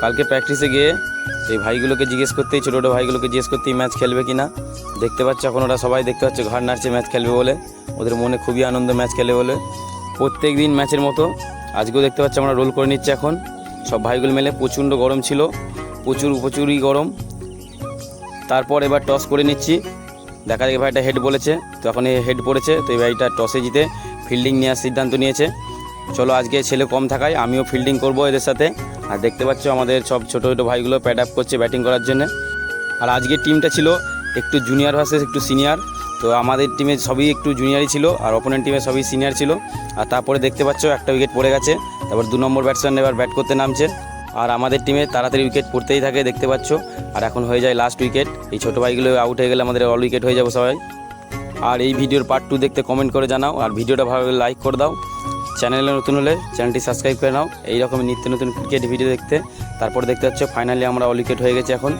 কালকে প্র্যাকটিসে গিয়ে এই ভাইগুলোকে জিজ্ঞেস করতেই, ছোটো ছোটো ভাইগুলোকে জিজ্ঞেস করতেই ম্যাচ খেলবে কি না দেখতে পাচ্ছ এখন ওরা সবাই দেখতে পাচ্ছে ঘর নাড়ছে ম্যাচ খেলবে বলে। ওদের মনে খুবই আনন্দ ম্যাচ খেলে বলে। প্রত্যেক দিন ম্যাচের মতো। আজকেও দেখতে পাচ্ছি আমরা রোল করে নিচ্ছি এখন। সব ভাইগুলো মেলে প্রচণ্ড গরম ছিল। প্রচুর প্রচুরই গরম। তারপর এবার টস করে নিচ্ছি। দেখা যায় ভাইটা হেড বলেছে। তো এখন হেড পড়েছে। তো এই ভাইটা টসে জিতে ফিল্ডিং নেওয়ার সিদ্ধান্ত নিয়েছে। চলো আজকে ছেলে কম থাকায় আমিও ফিল্ডিং করব এদের সাথে। আর দেখতে পাচ্ছ আমাদের সব ছোটো ছোটো ভাইগুলো প্যাড আপ করছে ব্যাটিং করার জন্য। আর আজকের টিমটা ছিল একটু জুনিয়র ভার্সেস একটু সিনিয়র তো আমাদের টিমে সবই একটু জুনিয়রই ছিল, আর অপোনেন্ট টিমে সবই সিনিয়র ছিল। আর তারপরে দেখতে পাচ্ছ একটা উইকেট পড়ে গেছে। তারপর দু নম্বর ব্যাটসম্যান এবার ব্যাট করতে নামছে। আর আমাদের টিমে তাড়াতাড়ি উইকেট পড়তেই থাকে দেখতে পাচ্ছ। আর এখন হয়ে যায় লাস্ট উইকেট এই ছোটো ভাইগুলো আউট হয়ে গেলে আমাদের অল উইকেট হয়ে যাব সবাই। আর এই ভিডিওর পার্ট টু দেখতে কমেন্ট করে জানাও। আর ভিডিওটা ভালো লাইক করে দাও। চ্যানেলে নতুন হলে চ্যানেলটি সাবস্ক্রাইব করে নাও। এইরকম নিত্য নতুন ক্রিকেট ভিডিও দেখতে। তারপর দেখতে পাচ্ছ ফাইনালি আমরা অলিকেট হয়ে গেছি এখন।